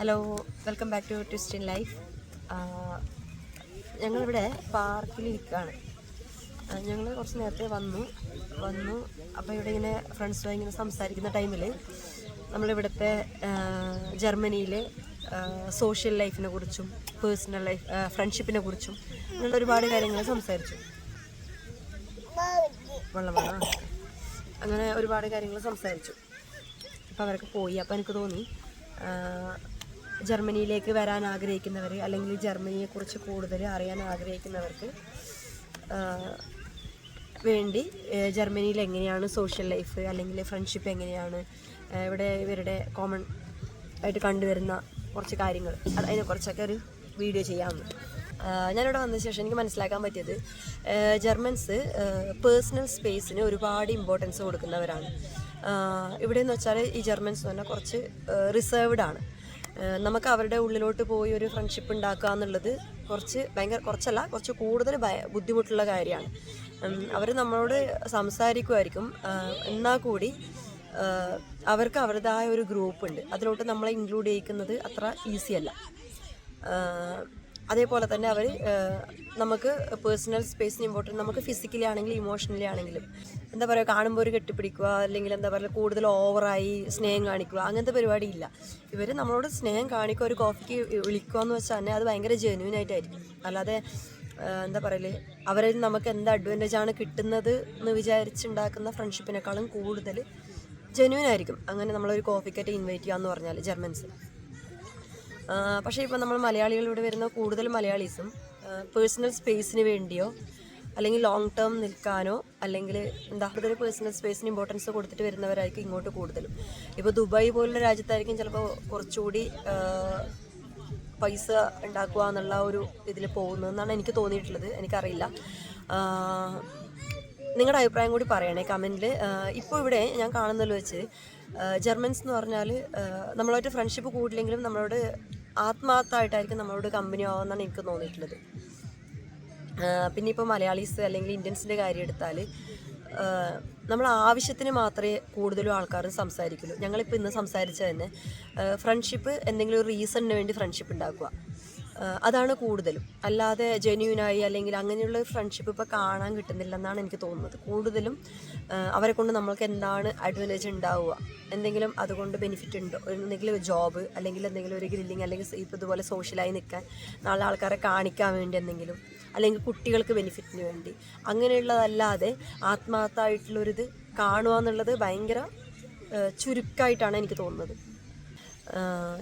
Hello welcome back to twist in life ഞങ്ങളിവിടെ പാർക്കിലിരിക്കുകയാണ് ഞങ്ങൾ കുറച്ച് നേരത്തെ വന്നു. വന്നു. അപ്പോൾ ഇവിടെ ഇങ്ങനെ ഫ്രണ്ട്സുമായി ഇങ്ങനെ സംസാരിക്കുന്ന ടൈമിൽ നമ്മളിവിടുത്തെ ജർമ്മനിയിലെ സോഷ്യൽ ലൈഫിനെ കുറിച്ചും പേഴ്സണൽ ലൈഫ് ഫ്രണ്ട്ഷിപ്പിനെ കുറിച്ചും അങ്ങനെ ഒരുപാട് കാര്യങ്ങൾ സംസാരിച്ചു. വെള്ളമാണ്. അങ്ങനെ ഒരുപാട് കാര്യങ്ങൾ സംസാരിച്ചു. അപ്പോൾ അവരൊക്കെ പോയി. അപ്പോൾ എനിക്ക് തോന്നി ജർമ്മനിയിലേക്ക് വരാൻ ആഗ്രഹിക്കുന്നവർ അല്ലെങ്കിൽ ജർമ്മനിയെക്കുറിച്ച് കൂടുതൽ അറിയാൻ ആഗ്രഹിക്കുന്നവർക്ക് വേണ്ടി ജർമ്മനിയിൽ എങ്ങനെയാണ് സോഷ്യൽ ലൈഫ് അല്ലെങ്കിൽ ഫ്രണ്ട്ഷിപ്പ് എങ്ങനെയാണ് ഇവിടെ ഇവരുടെ കോമൺ ആയിട്ട് കണ്ടുവരുന്ന കുറച്ച് കാര്യങ്ങൾ. അതിനെ അതിനെക്കുറിച്ചൊക്കെ ഒരു വീഡിയോ ചെയ്യാമെന്ന്. ഞാനിവിടെ വന്ന ശേഷം എനിക്ക് മനസ്സിലാക്കാൻ പറ്റിയത് ജർമ്മൻസ് പേഴ്സണൽ സ്പേസിന് ഒരുപാട് ഇമ്പോർട്ടൻസ് കൊടുക്കുന്നവരാണ്. ഇവിടെ എന്ന് വെച്ചാൽ ഈ ജർമ്മൻസ് എന്ന് പറഞ്ഞാൽ കുറച്ച് റിസർവ്ഡ് ആണ്. നമുക്ക് അവരുടെ ഉള്ളിലോട്ട് പോയി ഒരു ഫ്രണ്ട്ഷിപ്പ് ഉണ്ടാക്കുക എന്നുള്ളത് കുറച്ച് ഭയങ്കര കുറച്ചല്ല കുറച്ച് കൂടുതൽ ബുദ്ധിമുട്ടുള്ള കാര്യമാണ്. അവർ നമ്മളോട് സംസാരിക്കുമായിരിക്കും. എന്നാൽ കൂടി അവർക്ക് അവരുടേതായ ഒരു ഗ്രൂപ്പ് ഉണ്ട്. അതിലോട്ട് നമ്മളെ ഇൻക്ലൂഡ് ചെയ്യിക്കുന്നത് അത്ര ഈസി അല്ല. ആഹ് അതേപോലെ തന്നെ അവർ നമുക്ക് പേഴ്സണൽ സ്പേസിന് ഇമ്പോർട്ടന്റ് നമുക്ക് ഫിസിക്കലി ആണെങ്കിലും ഇമോഷണലി ആണെങ്കിലും. എന്താ പറയുക കാണുമ്പോൾ ഒരു കെട്ടിപ്പിടിക്കുക അല്ലെങ്കിൽ എന്താ പറയുക കൂടുതൽ ഓവറായി സ്നേഹം കാണിക്കുക അങ്ങനത്തെ പരിപാടിയില്ല ഇവർ നമ്മളോട് സ്നേഹം കാണിക്കുക ഒരു കോഫിക്ക് വിളിക്കുക എന്ന് വെച്ചാൽ തന്നെ അത് ഭയങ്കര ജെന്യൂൻ ആയിട്ടായിരിക്കും അല്ലാതെ എന്താ പറയൽ അവരിൽ നമുക്ക് എന്ത് അഡ്വാന്റേജ് ആണ് കിട്ടുന്നത് എന്ന് വിചാരിച്ചുണ്ടാക്കുന്ന ഫ്രണ്ട്ഷിപ്പിനേക്കാളും കൂടുതൽ ജെന്യൂൻ ആയിരിക്കും. അങ്ങനെ നമ്മളൊരു കോഫിക്കറ്റ് ഇൻവൈറ്റ് ചെയ്യുക ചെയ്യാന്ന് പറഞ്ഞാൽ ജർമ്മൻസ് പക്ഷേ ഇപ്പോൾ നമ്മൾ മലയാളികളിവിടെ വരുന്ന കൂടുതൽ മലയാളീസും പേഴ്സണൽ സ്പേസിന് വേണ്ടിയോ അല്ലെങ്കിൽ ലോങ് ടേം നിൽക്കാനോ അല്ലെങ്കിൽ എന്താ കൂടുതൽ പേഴ്സണൽ സ്പേസിന് ഇമ്പോർട്ടൻസ് കൊടുത്തിട്ട് വരുന്നവരായിരിക്കും ഇങ്ങോട്ട് കൂടുതലും. ഇപ്പോൾ ദുബായ് പോലുള്ള രാജ്യത്തായിരിക്കും ചിലപ്പോൾ കുറച്ചുകൂടി പൈസ ഉണ്ടാക്കുക എന്നുള്ള ഒരു ഇതിൽ പോകുന്നതെന്നാണ് എനിക്ക് തോന്നിയിട്ടുള്ളത്. എനിക്കറിയില്ല. നിങ്ങളുടെ അഭിപ്രായം കൂടി പറയണേ കമന്റിൽ. ഇപ്പോൾ ഇവിടെ ഞാൻ കാണുന്നതിൽ വെച്ച് ജർമ്മൻസ് എന്ന് പറഞ്ഞാൽ നമ്മളായിട്ട് ഫ്രണ്ട്ഷിപ്പ് കൂടില്ലെങ്കിലും നമ്മളോട് ആത്മാർത്ഥമായിട്ടായിരിക്കും നമ്മളോട് കമ്പനി ആവുമെന്നാണ് എനിക്ക് തോന്നിയിട്ടുള്ളത്. പിന്നെ ഇപ്പോൾ മലയാളീസ് അല്ലെങ്കിൽ ഇന്ത്യൻസിന്റെ കാര്യം എടുത്താൽ നമ്മൾ ആവശ്യത്തിന് മാത്രമേ കൂടുതലും ആൾക്കാരും സംസാരിക്കുള്ളൂ. ഞങ്ങളിപ്പോൾ ഇന്ന് സംസാരിച്ച തന്നെ ഫ്രണ്ട്ഷിപ്പ് എന്തെങ്കിലും ഒരു റീസണിന് വേണ്ടി ഫ്രണ്ട്ഷിപ്പ് ഉണ്ടാക്കുക. അതാണ് കൂടുതലും. അല്ലാതെ ജെന്യൂനായി അല്ലെങ്കിൽ അങ്ങനെയുള്ള ഫ്രണ്ട്ഷിപ്പ് ഇപ്പോൾ കാണാൻ കിട്ടുന്നില്ലെന്നാണ് എനിക്ക് തോന്നുന്നത്. കൂടുതലും അവരെ കൊണ്ട് നമ്മൾക്ക് എന്താണ് അഡ്വാന്റേജ് ഉണ്ടാവുക? എന്തെങ്കിലും അതുകൊണ്ട് ബെനിഫിറ്റ് ഉണ്ടോ? എന്തെങ്കിലും ജോബ് അല്ലെങ്കിൽ എന്തെങ്കിലും ഒരു ഗ്രില്ലിങ് അല്ലെങ്കിൽ ഇപ്പോൾ ഇതുപോലെ സോഷ്യലായി നിൽക്കാൻ നാളെ ആൾക്കാരെ കാണിക്കാൻ വേണ്ടി എന്തെങ്കിലും അല്ലെങ്കിൽ കുട്ടികൾക്ക് ബെനിഫിറ്റിന് വേണ്ടി. അങ്ങനെയുള്ളതല്ലാതെ ആത്മാർത്ഥമായിട്ടുള്ളൊരിത് കാണുക എന്നുള്ളത് ഭയങ്കര ചുരുക്കായിട്ടാണ് എനിക്ക് തോന്നുന്നത്.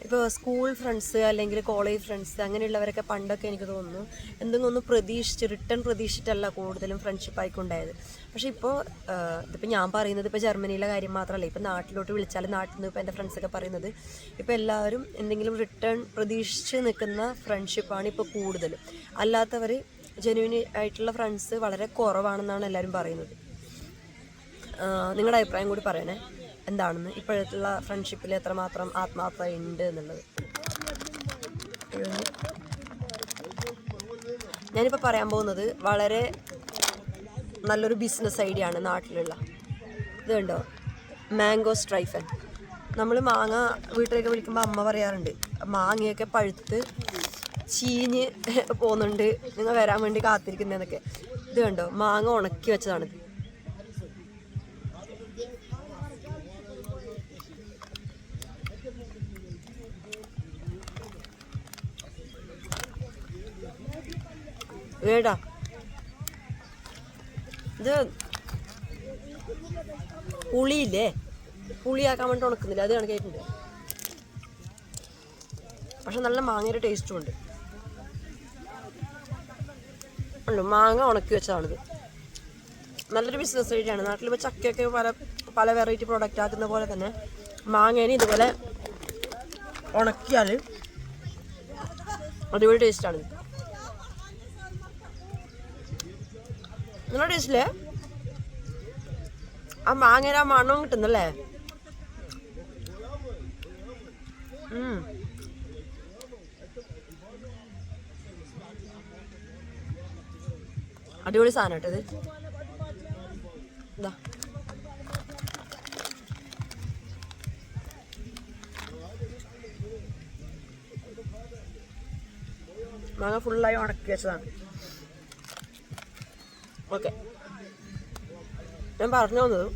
ഇപ്പോൾ സ്കൂൾ ഫ്രണ്ട്സ് അല്ലെങ്കിൽ കോളേജ് ഫ്രണ്ട്സ് അങ്ങനെയുള്ളവരൊക്കെ പണ്ടൊക്കെ എനിക്ക് തോന്നുന്നു എന്തെങ്കിലും ഒന്ന് പ്രതീക്ഷിച്ച് റിട്ടേൺ പ്രതീക്ഷിച്ചിട്ടല്ല കൂടുതലും ഫ്രണ്ട്ഷിപ്പ് ആയിക്കൊണ്ടായത്. പക്ഷേ ഇപ്പോൾ ഇതിപ്പോൾ ഞാൻ പറയുന്നത് ഇപ്പോൾ ജർമ്മനിയിലെ കാര്യം മാത്രമല്ല. ഇപ്പോൾ നാട്ടിലോട്ട് വിളിച്ചാൽ നാട്ടിൽ നിന്ന് ഇപ്പോൾ എന്റെ ഫ്രണ്ട്സൊക്കെ പറയുന്നത് ഇപ്പോൾ എല്ലാവരും എന്തെങ്കിലും റിട്ടേൺ പ്രതീക്ഷിച്ച് നിൽക്കുന്ന ഫ്രണ്ട്ഷിപ്പാണ് ഇപ്പോൾ കൂടുതലും. അല്ലാത്തവർ ജെന്യൂൻ ആയിട്ടുള്ള ഫ്രണ്ട്സ് വളരെ കുറവാണെന്നാണ് എല്ലാവരും പറയുന്നത്. നിങ്ങളുടെ അഭിപ്രായം കൂടി പറയണേ. എന്താണെന്ന് ഇപ്പോഴത്തുള്ള ഫ്രണ്ട്ഷിപ്പിൽ എത്രമാത്രം ആത്മാർത്ഥത ഉണ്ട് എന്നുള്ളത്. ഞാനിപ്പോൾ പറയാൻ പോകുന്നത് വളരെ നല്ലൊരു ബിസിനസ് ഐഡിയ ആണ് നാട്ടിലുള്ള. ഇത് കണ്ടോ? മാംഗോ സ്ട്രൈഫൻ നമ്മൾ മാങ്ങ വീട്ടിലേക്ക് വിളിക്കുമ്പോൾ അമ്മ പറയാറുണ്ട് മാങ്ങയൊക്കെ പഴുത്ത് ചീഞ്ഞ് പോകുന്നുണ്ട് നിങ്ങൾ വരാൻ വേണ്ടി കാത്തിരിക്കുന്നതെന്നൊക്കെ ഇത് കണ്ടോ? മാങ്ങ ഉണക്കി വെച്ചതാണിത് വേടാ. ഇത് പുളിയില്ലേ? പുളിയാക്കാൻ വേണ്ടി ഉണക്കുന്നില്ല. അത് കണക്കായിട്ടുണ്ട് പക്ഷെ നല്ല മാങ്ങയുടെ ടേസ്റ്റും ഉണ്ട്. ഉള്ളു മാങ്ങ ഉണക്കി വെച്ചതാണിത്. നല്ലൊരു ബിസിനസ് ഐഡിയാണ് നാട്ടിൽ ഇപ്പോൾ ചക്കയൊക്കെ പല പല വെറൈറ്റി പ്രോഡക്റ്റ് ആക്കുന്ന പോലെ തന്നെ മാങ്ങേനെ ഇതുപോലെ ഉണക്കിയാൽ അടിപൊളി ടേസ്റ്റാണ് നല്ല ടേസ്റ്റില്ലേ ആ മാങ്ങയുടെ ആ മണവും കിട്ടുന്നല്ലേ. അടിപൊളി സാധനം കേട്ടോ ഇത്. ഇതാ മാങ്ങ ഫുള്ളായി ഉണക്കി വെച്ചതാണ്. ഓക്കെ. ഞാൻ പറഞ്ഞു വന്നത്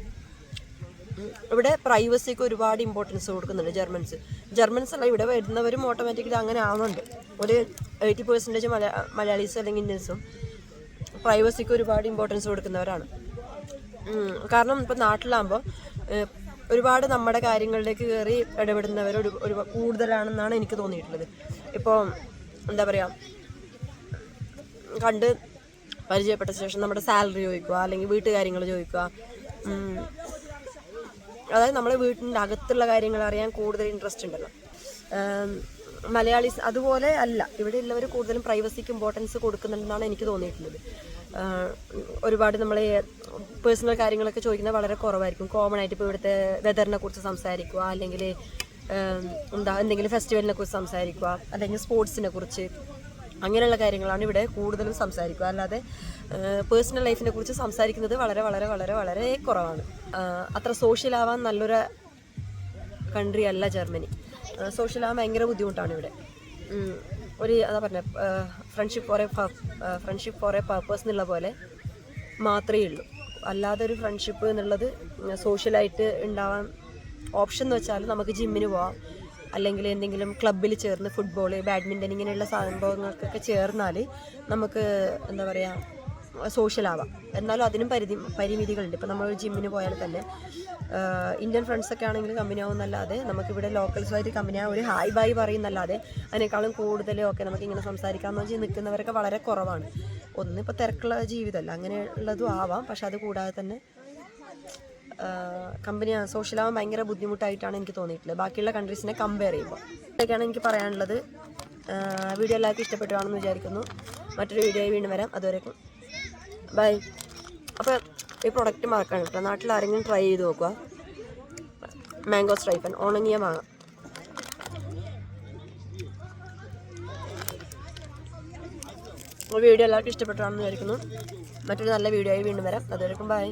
ഇവിടെ പ്രൈവസിക്ക് ഒരുപാട് ഇമ്പോർട്ടൻസ് കൊടുക്കുന്നുണ്ട് ജർമ്മൻസ് ജർമ്മൻസ് അല്ല ഇവിടെ വരുന്നവരും ഓട്ടോമാറ്റിക്കലി അങ്ങനെ ആവുന്നുണ്ട്. ഒരു എയ്റ്റി പെർസെന്റേജ് മലയാ മലയാളീസ് അല്ലെങ്കിൽ ഇന്ത്യൻസും പ്രൈവസിക്ക് ഒരുപാട് ഇമ്പോർട്ടൻസ് കൊടുക്കുന്നവരാണ്. കാരണം ഇപ്പം നാട്ടിലാകുമ്പോൾ ഒരുപാട് നമ്മുടെ കാര്യങ്ങളിലേക്ക് കയറി ഇടപെടുന്നവർ ഒരു ഒരു കൂടുതലാണെന്നാണ് എനിക്ക് തോന്നിയിട്ടുള്ളത്. ഇപ്പോൾ എന്താ പറയുക കണ്ട് പരിചയപ്പെട്ട ശേഷം നമ്മുടെ സാലറി ചോദിക്കുക അല്ലെങ്കിൽ വീട്ടുകാര്യങ്ങൾ ചോദിക്കുക. അതായത് നമ്മുടെ വീട്ടിന്റെ അകത്തുള്ള കാര്യങ്ങൾ അറിയാൻ കൂടുതൽ ഇൻട്രസ്റ്റ് ഉണ്ടല്ലോ. മലയാളീസ് അതുപോലെ അല്ല ഇവിടെ ഉള്ളവർ കൂടുതലും പ്രൈവസിക്ക് ഇമ്പോർട്ടൻസ് കൊടുക്കുന്നുണ്ടെന്നാണ് എനിക്ക് തോന്നിയിട്ടുള്ളത്. ഒരുപാട് നമ്മളെ പേഴ്സണൽ കാര്യങ്ങളൊക്കെ ചോദിക്കുന്നത് വളരെ കുറവായിരിക്കും. കോമൺ ആയിട്ട് ഇപ്പോൾ ഇവിടുത്തെ വെതറിനെ കുറിച്ച് സംസാരിക്കുക അല്ലെങ്കിൽ എന്താ എന്തെങ്കിലും ഫെസ്റ്റിവലിനെ കുറിച്ച് സംസാരിക്കുക അല്ലെങ്കിൽ സ്പോർട്സിനെ കുറിച്ച് അങ്ങനെയുള്ള കാര്യങ്ങളാണ് ഇവിടെ കൂടുതലും സംസാരിക്കുക. അല്ലാതെ പേഴ്സണൽ ലൈഫിനെ കുറിച്ച് സംസാരിക്കുന്നത് വളരെ വളരെ വളരെ വളരെ കുറവാണ്. അത്ര സോഷ്യൽ ആവാൻ നല്ലൊരു കൺട്രി അല്ല ജർമ്മനി. സോഷ്യൽ ആവാൻ ഭയങ്കര ബുദ്ധിമുട്ടാണ് ഇവിടെ. ഒരു അതാ പറഞ്ഞ friendship for a friendship for a purpose എന്നുള്ള പോലെ മാത്രമേ ഉള്ളൂ. അല്ലാതെ ഒരു ഫ്രണ്ട്ഷിപ്പ് എന്നുള്ളത് സോഷ്യലായിട്ട് ഉണ്ടാവാൻ ഓപ്ഷൻ എന്ന് വെച്ചാൽ നമുക്ക് ജിമ്മിന് പോവാം. അല്ലെങ്കിൽ എന്തെങ്കിലും ക്ലബ്ബിൽ ചേർന്ന് ഫുട്ബോൾ ബാഡ്മിന്റൺ ഇങ്ങനെയുള്ള സംഭവങ്ങൾക്കൊക്കെ ചേർന്നാൽ നമുക്ക് എന്താ പറയുക സോഷ്യൽ ആവാം. എന്നാലും അതിനും പരിധി പരിമിതികളുണ്ട്. ഇപ്പോൾ നമ്മൾ ജിമ്മിന് പോയാൽ തന്നെ ഇന്ത്യൻ ഫ്രണ്ട്സൊക്കെ ആണെങ്കിൽ കമ്പനി ആവുന്നല്ലാതെ നമുക്കിവിടെ ലോക്കൽസുമായിട്ട് കമ്പനി ആവും ഒരു ഹായ് ബായ് പറയുന്നല്ലാതെ അതിനേക്കാളും കൂടുതലും ഒക്കെ നമുക്ക് ഇങ്ങനെ സംസാരിക്കാമെന്ന് വെച്ച് നിൽക്കുന്നവരൊക്കെ വളരെ കുറവാണ്. ഒന്ന് ഇപ്പോൾ തിരക്കുള്ള ജീവിതമല്ല അങ്ങനെയുള്ളതും ആവാം. പക്ഷെ അത് കൂടാതെ തന്നെ കമ്പനി സോഷ്യലാവാൻ ഭയങ്കര ബുദ്ധിമുട്ടായിട്ടാണ് എനിക്ക് തോന്നിയിട്ടുള്ളത്. ബാക്കിയുള്ള കൺട്രീസിനെ കമ്പയർ ചെയ്യുമ്പോൾ. ഇതൊക്കെയാണ് എനിക്ക് പറയാനുള്ളത്. വീഡിയോ എല്ലാവർക്കും ഇഷ്ടപ്പെട്ടുവാണെന്ന് വിചാരിക്കുന്നു. മറ്റൊരു വീഡിയോ വീണ്ടും വരാം. അതുവരേക്കും ബൈ അപ്പോൾ ഈ പ്രൊഡക്റ്റ് മറക്കാൻ കേട്ടോ. നാട്ടിൽ ആരെങ്കിലും ട്രൈ ചെയ്ത് നോക്കുക. മാംഗോ സ്ട്രൈപ്പൻ ഉണങ്ങിയ മാങ്ങ. വീഡിയോ എല്ലാവർക്കും ഇഷ്ടപ്പെട്ടാണെന്ന് വിചാരിക്കുന്നു. മറ്റൊരു നല്ല വീഡിയോ ആയി വീണ്ടും വരാം. അതുവരെക്കും ബൈ